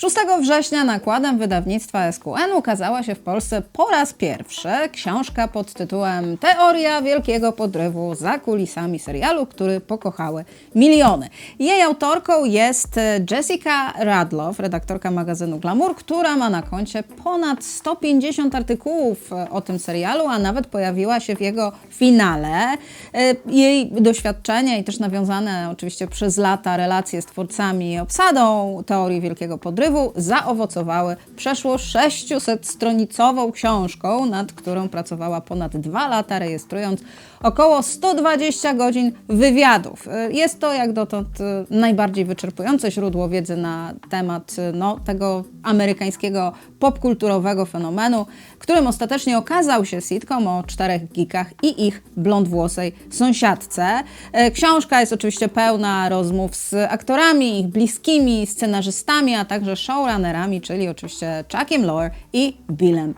6 września nakładem wydawnictwa SQN ukazała się w Polsce po raz pierwszy książka pod tytułem Teoria Wielkiego Podrywu za kulisami serialu, który pokochały miliony. Jej autorką jest Jessica Radloff, redaktorka magazynu Glamour, która ma na koncie ponad 150 artykułów o tym serialu, a nawet pojawiła się w jego finale. Jej doświadczenie i też nawiązane oczywiście przez lata relacje z twórcami i obsadą Teorii Wielkiego Podrywu zaowocowały przeszło 600-stronicową książką, nad którą pracowała ponad dwa lata, rejestrując około 120 godzin wywiadów. Jest to jak dotąd najbardziej wyczerpujące źródło wiedzy na temat no, tego amerykańskiego popkulturowego fenomenu, którym ostatecznie okazał się sitcom o czterech geekach i ich blondwłosej sąsiadce. Książka jest oczywiście pełna rozmów z aktorami, ich bliskimi, scenarzystami, a także showrunnerami, czyli oczywiście Chuckiem Lorre i Billem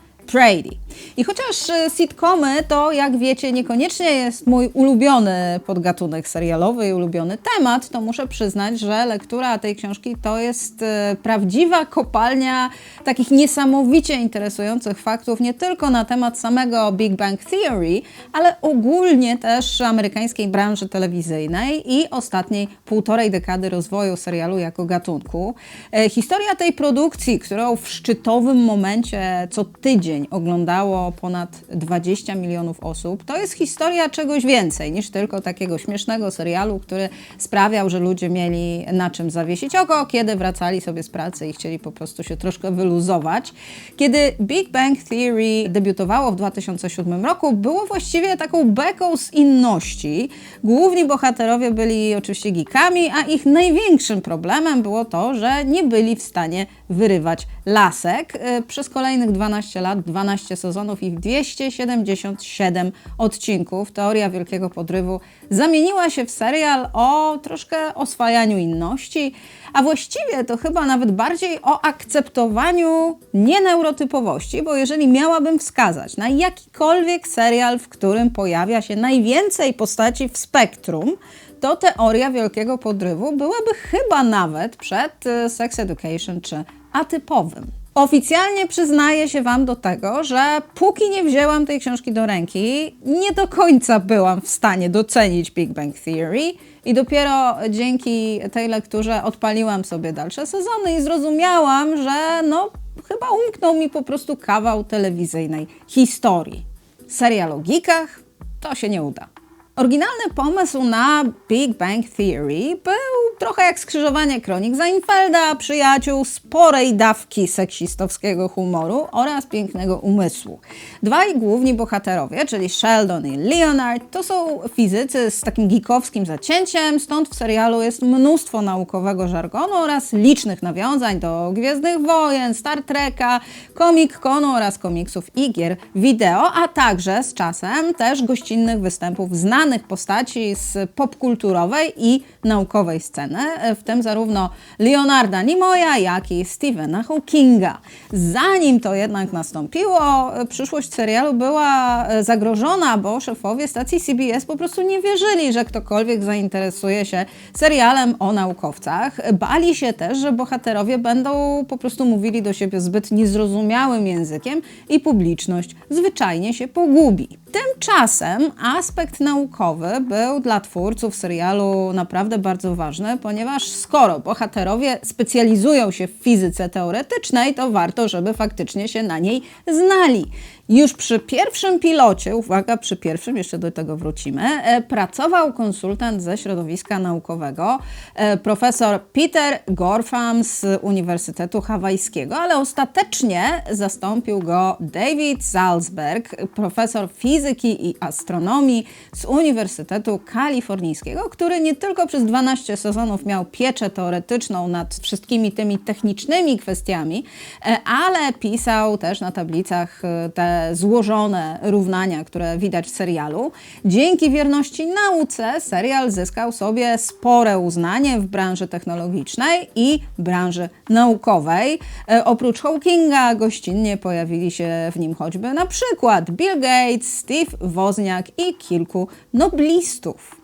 I chociaż e, sitcomy to, jak wiecie, niekoniecznie jest mój ulubiony podgatunek serialowy i ulubiony temat, to muszę przyznać, że lektura tej książki to jest e, prawdziwa kopalnia takich niesamowicie interesujących faktów, nie tylko na temat samego Big Bang Theory, ale ogólnie też amerykańskiej branży telewizyjnej i ostatniej półtorej dekady rozwoju serialu jako gatunku. E, historia tej produkcji, którą w szczytowym momencie co tydzień oglądało ponad 20 milionów osób, to jest historia czegoś więcej niż tylko takiego śmiesznego serialu, który sprawiał, że ludzie mieli na czym zawiesić oko, kiedy wracali sobie z pracy i chcieli po prostu się troszkę wyluzować. Kiedy Big Bang Theory debiutowało w 2007 roku, było właściwie taką beką z inności. Główni bohaterowie byli oczywiście geekami, a ich największym problemem było to, że nie byli w stanie wyrywać lasek. Y, przez kolejnych 12 lat, 12 sezonów i 277 odcinków Teoria Wielkiego Podrywu zamieniła się w serial o troszkę oswajaniu inności, a właściwie to chyba nawet bardziej o akceptowaniu nieneurotypowości, bo jeżeli miałabym wskazać na jakikolwiek serial, w którym pojawia się najwięcej postaci w spektrum, to teoria wielkiego podrywu byłaby chyba nawet przed y, Sex Education czy atypowym. Oficjalnie przyznaję się Wam do tego, że póki nie wzięłam tej książki do ręki, nie do końca byłam w stanie docenić Big Bang Theory i dopiero dzięki tej lekturze odpaliłam sobie dalsze sezony i zrozumiałam, że no chyba umknął mi po prostu kawał telewizyjnej historii. Serial o geekach to się nie uda. Oryginalny pomysł na Big Bang Theory był trochę jak skrzyżowanie kronik Seinfelda, przyjaciół sporej dawki seksistowskiego humoru oraz pięknego umysłu. Dwaj główni bohaterowie, czyli Sheldon i Leonard, to są fizycy z takim geekowskim zacięciem, stąd w serialu jest mnóstwo naukowego żargonu oraz licznych nawiązań do Gwiezdnych Wojen, Star Treka, Comic Conu oraz komiksów i gier wideo, a także z czasem też gościnnych występów znanych znanych postaci z popkulturowej i naukowej sceny, w tym zarówno Leonarda Nimoya, jak i Stephena Hawkinga. Zanim to jednak nastąpiło, przyszłość serialu była zagrożona, bo szefowie stacji CBS po prostu nie wierzyli, że ktokolwiek zainteresuje się serialem o naukowcach. Bali się też, że bohaterowie będą po prostu mówili do siebie zbyt niezrozumiałym językiem i publiczność zwyczajnie się pogubi. Tymczasem aspekt naukowy był dla twórców serialu naprawdę bardzo ważny, ponieważ skoro bohaterowie specjalizują się w fizyce teoretycznej, to warto, żeby faktycznie się na niej znali. Już przy pierwszym pilocie, uwaga, przy pierwszym, jeszcze do tego wrócimy, e, pracował konsultant ze środowiska naukowego, e, profesor Peter Gorfam z Uniwersytetu Hawajskiego, ale ostatecznie zastąpił go David Salzberg, profesor fizyki i astronomii z Uniwersytetu Kalifornijskiego, który nie tylko przez 12 sezonów miał pieczę teoretyczną nad wszystkimi tymi technicznymi kwestiami, e, ale pisał też na tablicach te złożone równania, które widać w serialu. Dzięki wierności nauce serial zyskał sobie spore uznanie w branży technologicznej i branży naukowej. E, oprócz Hawkinga gościnnie pojawili się w nim choćby na przykład Bill Gates, Steve Wozniak i kilku noblistów.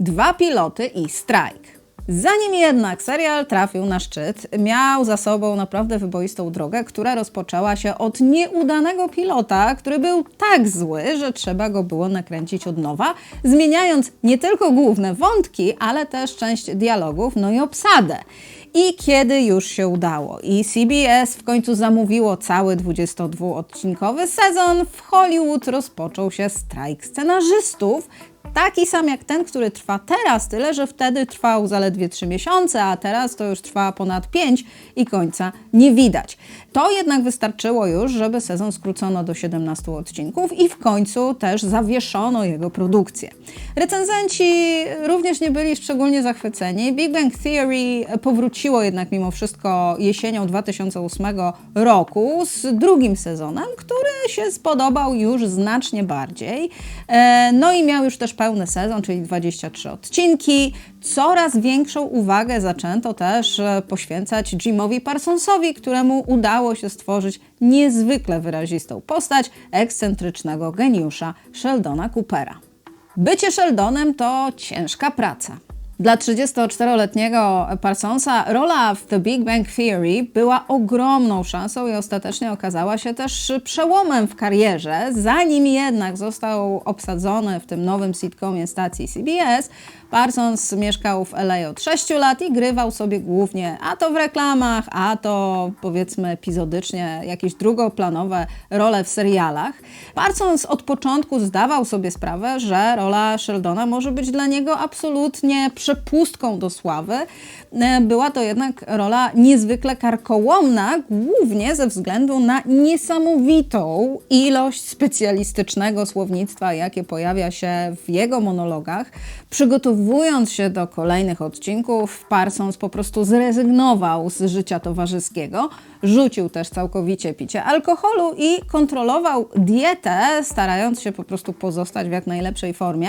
Dwa piloty i strajk. Zanim jednak serial trafił na szczyt, miał za sobą naprawdę wyboistą drogę, która rozpoczęła się od nieudanego pilota, który był tak zły, że trzeba go było nakręcić od nowa, zmieniając nie tylko główne wątki, ale też część dialogów, no i obsadę. I kiedy już się udało i CBS w końcu zamówiło cały 22-odcinkowy sezon, w Hollywood rozpoczął się strajk scenarzystów, taki sam jak ten, który trwa teraz, tyle że wtedy trwał zaledwie 3 miesiące, a teraz to już trwa ponad 5 i końca nie widać. To jednak wystarczyło już, żeby sezon skrócono do 17 odcinków i w końcu też zawieszono jego produkcję. Recenzenci również nie byli szczególnie zachwyceni. Big Bang Theory powróciło jednak mimo wszystko jesienią 2008 roku z drugim sezonem, który się spodobał już znacznie bardziej. E, no i miał już też pełny sezon, czyli 23 odcinki. Coraz większą uwagę zaczęto też e, poświęcać Jimowi Parsonsowi, któremu udało się stworzyć niezwykle wyrazistą postać ekscentrycznego geniusza Sheldona Coopera. Bycie Sheldonem to ciężka praca. Dla 34-letniego Parsonsa rola w The Big Bang Theory była ogromną szansą i ostatecznie okazała się też przełomem w karierze. Zanim jednak został obsadzony w tym nowym sitcomie stacji CBS, Parsons mieszkał w LA od 6 lat i grywał sobie głównie a to w reklamach, a to powiedzmy epizodycznie jakieś drugoplanowe role w serialach. Parsons od początku zdawał sobie sprawę, że rola Sheldona może być dla niego absolutnie przepustką do sławy. E, była to jednak rola niezwykle karkołomna, głównie ze względu na niesamowitą ilość specjalistycznego słownictwa, jakie pojawia się w jego monologach. Przygotowując się do kolejnych odcinków, Parsons po prostu zrezygnował z życia towarzyskiego, rzucił też całkowicie picie alkoholu i kontrolował dietę, starając się po prostu pozostać w jak najlepszej formie.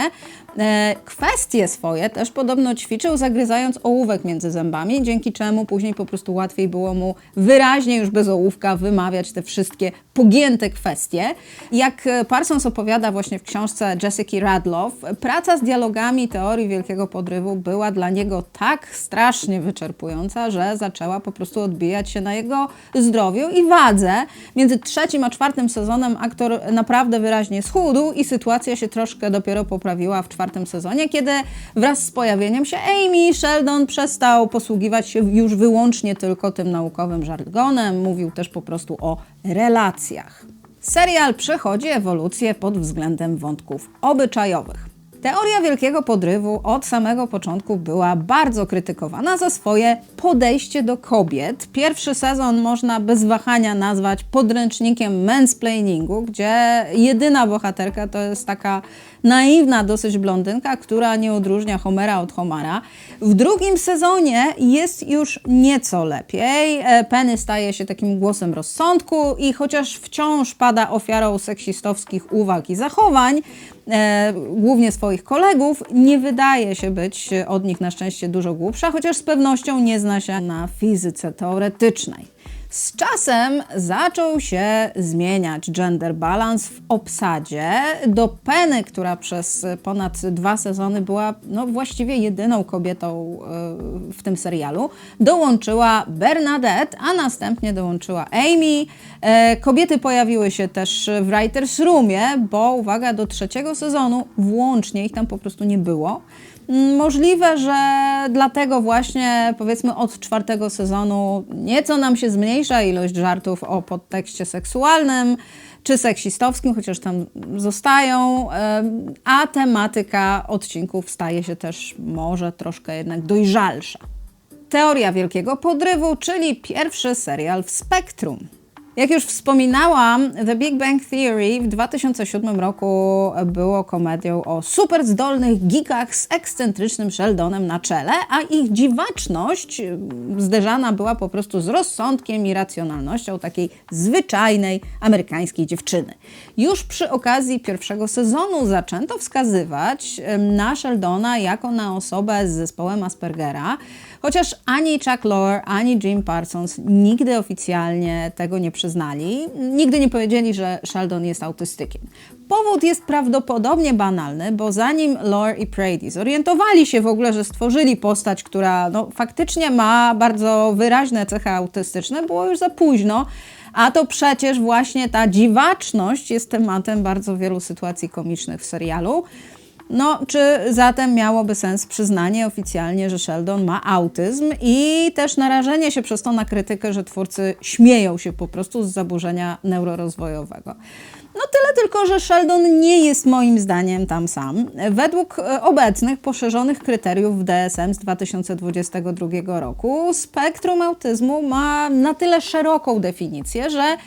E, kwestie swoje też podobno ćwiczył, zagryzając ołówek między zębami, dzięki czemu później po prostu łatwiej było mu wyraźnie już bez ołówka wymawiać te wszystkie pogięte kwestie. Jak Parsons opowiada właśnie w książce Jessica Radloff, praca z dialogami teorii Wielkiego Podrywu była dla niego tak strasznie wyczerpująca, że zaczęła po prostu odbijać się na jego zdrowiu i wadze. Między trzecim a czwartym sezonem aktor naprawdę wyraźnie schudł i sytuacja się troszkę dopiero poprawiła w czwartym sezonie, kiedy wraz z pojawieniem się Amy, Sheldon przestał posługiwać się już wyłącznie tylko tym naukowym żargonem, mówił też po prostu o relacjach. Serial przechodzi ewolucję pod względem wątków obyczajowych. Teoria wielkiego podrywu od samego początku była bardzo krytykowana za swoje podejście do kobiet. Pierwszy sezon można bez wahania nazwać podręcznikiem mansplainingu, gdzie jedyna bohaterka to jest taka naiwna dosyć blondynka, która nie odróżnia Homera od Homara. W drugim sezonie jest już nieco lepiej. E, Penny staje się takim głosem rozsądku i chociaż wciąż pada ofiarą seksistowskich uwag i zachowań, e, głównie swoich kolegów, nie wydaje się być od nich na szczęście dużo głupsza, chociaż z pewnością nie zna się na fizyce teoretycznej. Z czasem zaczął się zmieniać gender balance w obsadzie. Do Penny, która przez ponad dwa sezony była no, właściwie jedyną kobietą e, w tym serialu, dołączyła Bernadette, a następnie dołączyła Amy. E, kobiety pojawiły się też w Writers Roomie, bo uwaga, do trzeciego sezonu włącznie ich tam po prostu nie było. Możliwe, że dlatego właśnie powiedzmy od czwartego sezonu nieco nam się zmniejsza ilość żartów o podtekście seksualnym czy seksistowskim, chociaż tam zostają, a tematyka odcinków staje się też może troszkę jednak dojrzalsza. Teoria Wielkiego Podrywu, czyli pierwszy serial w spektrum. Jak już wspominałam, The Big Bang Theory w 2007 roku było komedią o super zdolnych geekach z ekscentrycznym Sheldonem na czele, a ich dziwaczność zderzana była po prostu z rozsądkiem i racjonalnością takiej zwyczajnej amerykańskiej dziewczyny. Już przy okazji pierwszego sezonu zaczęto wskazywać na Sheldona jako na osobę z zespołem Aspergera, Chociaż ani Chuck Lorre, ani Jim Parsons nigdy oficjalnie tego nie przyznali, nigdy nie powiedzieli, że Sheldon jest autystykiem. Powód jest prawdopodobnie banalny, bo zanim Lore i Brady zorientowali się w ogóle, że stworzyli postać, która no, faktycznie ma bardzo wyraźne cechy autystyczne, było już za późno. A to przecież właśnie ta dziwaczność jest tematem bardzo wielu sytuacji komicznych w serialu. No, czy zatem miałoby sens przyznanie oficjalnie, że Sheldon ma autyzm i też narażenie się przez to na krytykę, że twórcy śmieją się po prostu z zaburzenia neurorozwojowego? No tyle tylko, że Sheldon nie jest moim zdaniem tam sam. Według e, obecnych poszerzonych kryteriów w DSM z 2022 roku spektrum autyzmu ma na tyle szeroką definicję, że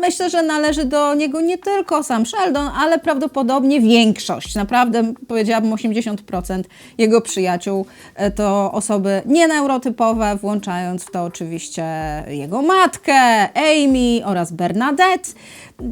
Myślę, że należy do niego nie tylko sam Sheldon, ale prawdopodobnie większość, naprawdę powiedziałabym 80% jego przyjaciół e, to osoby nieneurotypowe, włączając w to oczywiście jego matkę, Amy oraz Bernadette.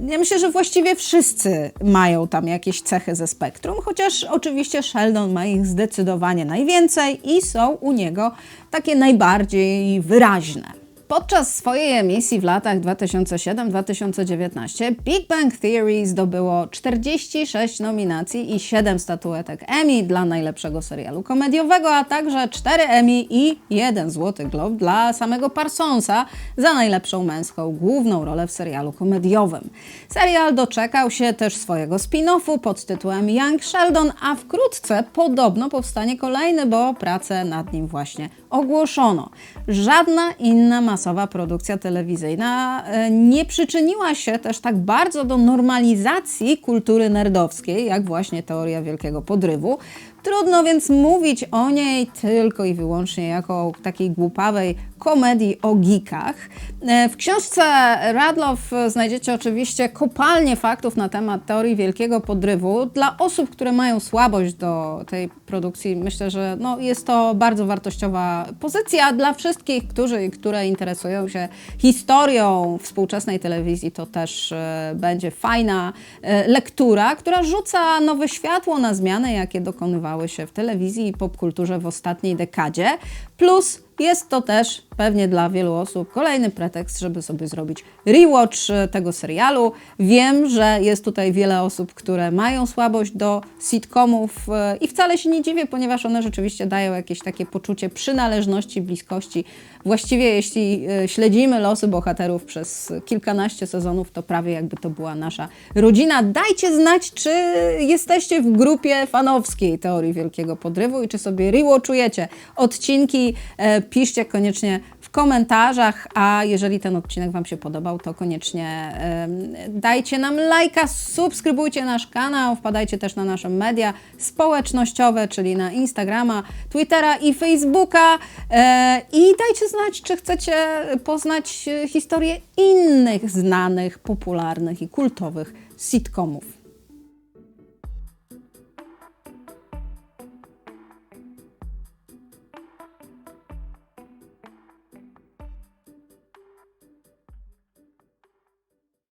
Ja myślę, że właściwie wszyscy mają tam jakieś cechy ze spektrum, chociaż oczywiście Sheldon ma ich zdecydowanie najwięcej i są u niego takie najbardziej wyraźne. Podczas swojej emisji w latach 2007-2019 Big Bang Theory zdobyło 46 nominacji i 7 statuetek Emmy dla najlepszego serialu komediowego, a także 4 Emmy i 1 Złoty Globe dla samego Parsonsa za najlepszą męską główną rolę w serialu komediowym. Serial doczekał się też swojego spin-offu pod tytułem Young Sheldon, a wkrótce podobno powstanie kolejny, bo pracę nad nim właśnie ogłoszono. Żadna inna masowa produkcja telewizyjna e, nie przyczyniła się też tak bardzo do normalizacji kultury nerdowskiej, jak właśnie teoria wielkiego podrywu. Trudno więc mówić o niej tylko i wyłącznie jako takiej głupawej komedii o geekach. E, W książce Radloff znajdziecie oczywiście kopalnię faktów na temat teorii wielkiego podrywu. Dla osób, które mają słabość do tej produkcji, myślę, że no, jest to bardzo wartościowa pozycja. Dla wszystkich, którzy, które interesują się historią współczesnej telewizji, to też e, będzie fajna e, lektura, która rzuca nowe światło na zmiany, jakie dokonywały się w telewizji i popkulturze w ostatniej dekadzie. Plus jest to też pewnie dla wielu osób kolejny pretekst, żeby sobie zrobić rewatch e, tego serialu. Wiem, że jest tutaj wiele osób, które mają słabość do sitcomów e, i wcale się nie dziwię, ponieważ one rzeczywiście dają jakieś takie poczucie przynależności, bliskości. Właściwie jeśli e, śledzimy losy bohaterów przez kilkanaście sezonów, to prawie jakby to była nasza rodzina. Dajcie znać, czy jesteście w grupie fanowskiej teorii Wielkiego Podrywu i czy sobie rewatchujecie odcinki. Piszcie koniecznie w komentarzach, a jeżeli ten odcinek Wam się podobał, to koniecznie dajcie nam lajka, subskrybujcie nasz kanał, wpadajcie też na nasze media społecznościowe, czyli na Instagrama, Twittera i Facebooka e, i dajcie znać, czy chcecie poznać historię innych znanych, popularnych i kultowych sitcomów.